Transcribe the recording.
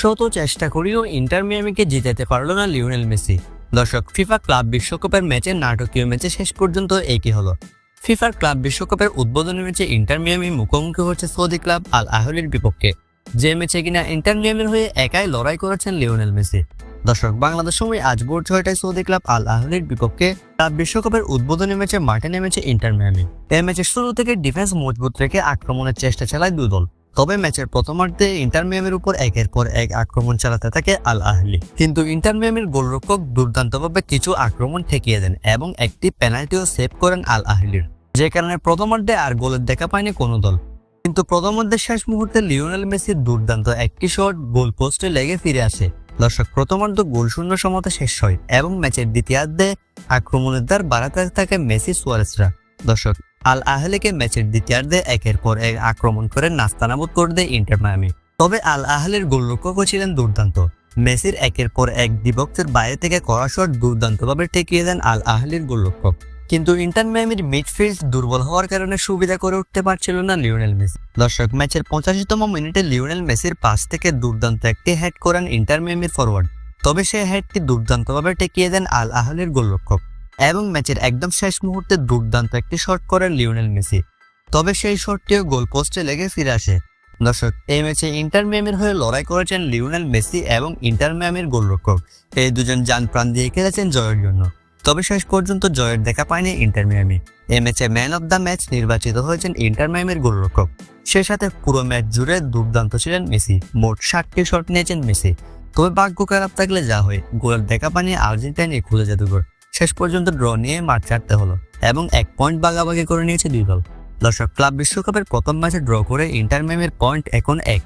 শত চেষ্টা করেও ইন্টার মিয়ামিকে জিতাতে পারল না লিওনেল মেসি। দর্শক, ফিফা ক্লাব বিশ্বকাপের ম্যাচে নাটকীয় ম্যাচে শেষ পর্যন্ত একই হলো। ফিফার ক্লাব বিশ্বকাপের উদ্বোধনী ম্যাচে ইন্টার মিয়ামি মুখোমুখি হচ্ছে সৌদি ক্লাব আল আহলির বিপক্ষে। যে ম্যাচে কিনা ইন্টার মিয়ামির হয়ে একাই লড়াই করেছেন লিওনেল মেসি। দর্শক, বাংলাদেশ সময় আজ ভোর ছয়টায় সৌদি ক্লাব আল আহলির বিপক্ষে ক্লাব বিশ্বকাপের উদ্বোধনী ম্যাচে মাঠে নেমেছে ইন্টার মিয়ামি। এই ম্যাচের শুরু থেকে ডিফেন্স মজবুত রেখে আক্রমণের চেষ্টা চালায় দুই দল। তবে ম্যাচের প্রথমার্ধে ইন্টার মিয়ামির উপর একের পর এক আক্রমণ চালাতে থাকে আল আহলি কিন্তু ইন্টার মিয়ামির গোলরক্ষক দুর্দান্তভাবে কিছু আক্রমণ ঠেকিয়ে দেন এবং একটি পেনাল্টিও সেভ করেন আল আহলির যে কারণে প্রথমার্ধে আর গোলের দেখা পায়নি কোনো দল। কিন্তু প্রথমার্ধের শেষ মুহূর্তে লিওনেল মেসির দুর্দান্ত একটি শট গোল পোস্টে লেগে ফিরে আসে। দর্শক, প্রথমার্ধ গোল শূন্য সমতা শেষ হয় এবং ম্যাচের দ্বিতীয়ার্ধে আক্রমণের দ্বার বাড়াতে থাকে মেসি সুয়ারেসরা দর্শক আল আহলেকে ম্যাচের দ্বিতীয়ার্ধে একের পর এক আক্রমণ করে নাস্তানাবুদ করে দেয় ইন্টার মায়ামি। তবে আল আহলের গোলরক্ষকও ছিলেন দুর্দান্ত। মেসির একের পর এক বিভক্তের বাইরে থেকে করা শট দুর্দান্তভাবে ঠেকিয়ে দেন আল আহলির গোলরক্ষক। কিন্তু ইন্টার মায়ামির মিডফিল্ড দুর্বল হওয়ার কারণে সুবিধা করে উঠতে পারছিল না লিওনেল মেসি। দর্শক, ম্যাচের পঁচাশিতম মিনিটে লিওনেল মেসির পাস থেকে দুর্দান্ত একটি হেড করেন ইন্টার মায়ামির ফরওয়ার্ড তবে সেই হেডটি দুর্দান্তভাবে ঠেকিয়ে দেন আল আহলির গোলরক্ষক। এবং ম্যাচের একদম শেষ মুহূর্তে দুর্দান্ত একটি শট করেন লিওনেল মেসি। তবে সেই শটটিও গোল পোস্টে লেগে ফিরে আসে। দর্শক, এই ম্যাচে ইন্টার মিয়ামির হয়ে লড়াই করেছেন লিওনেল মেসি এবং ইন্টার মিয়ামির গোলরক্ষক। এই দুজন যান প্রাণ দিয়ে খেলেছেন জয়ের জন্য। তবে শেষ পর্যন্ত জয়ের দেখা পায়নি ইন্টার মিয়ামি। এই ম্যাচে ম্যান অব দ্য ম্যাচ নির্বাচিত হয়েছেন ইন্টার মিয়ামির গোলরক্ষক। সে সাথে পুরো ম্যাচ জুড়ে দুর্দান্ত ছিলেন মেসি। মোট ষাটটি শট নিয়েছেন মেসি। তবে ভাগ্য খারাপ থাকলে যা হয় গোলের দেখা পানি আর্জেন্টাইনই খুলে জাদুঘর। শেষ পর্যন্ত ড্র নিয়ে মাঠ ছাড়তে হলো এবং এক পয়েন্ট বাগাবাগি করে নিয়েছে দুই দল। দর্শক, ক্লাব বিশ্বকাপের প্রথম ম্যাচে ড্র করে ইন্টারমেমের পয়েন্ট এখন এক।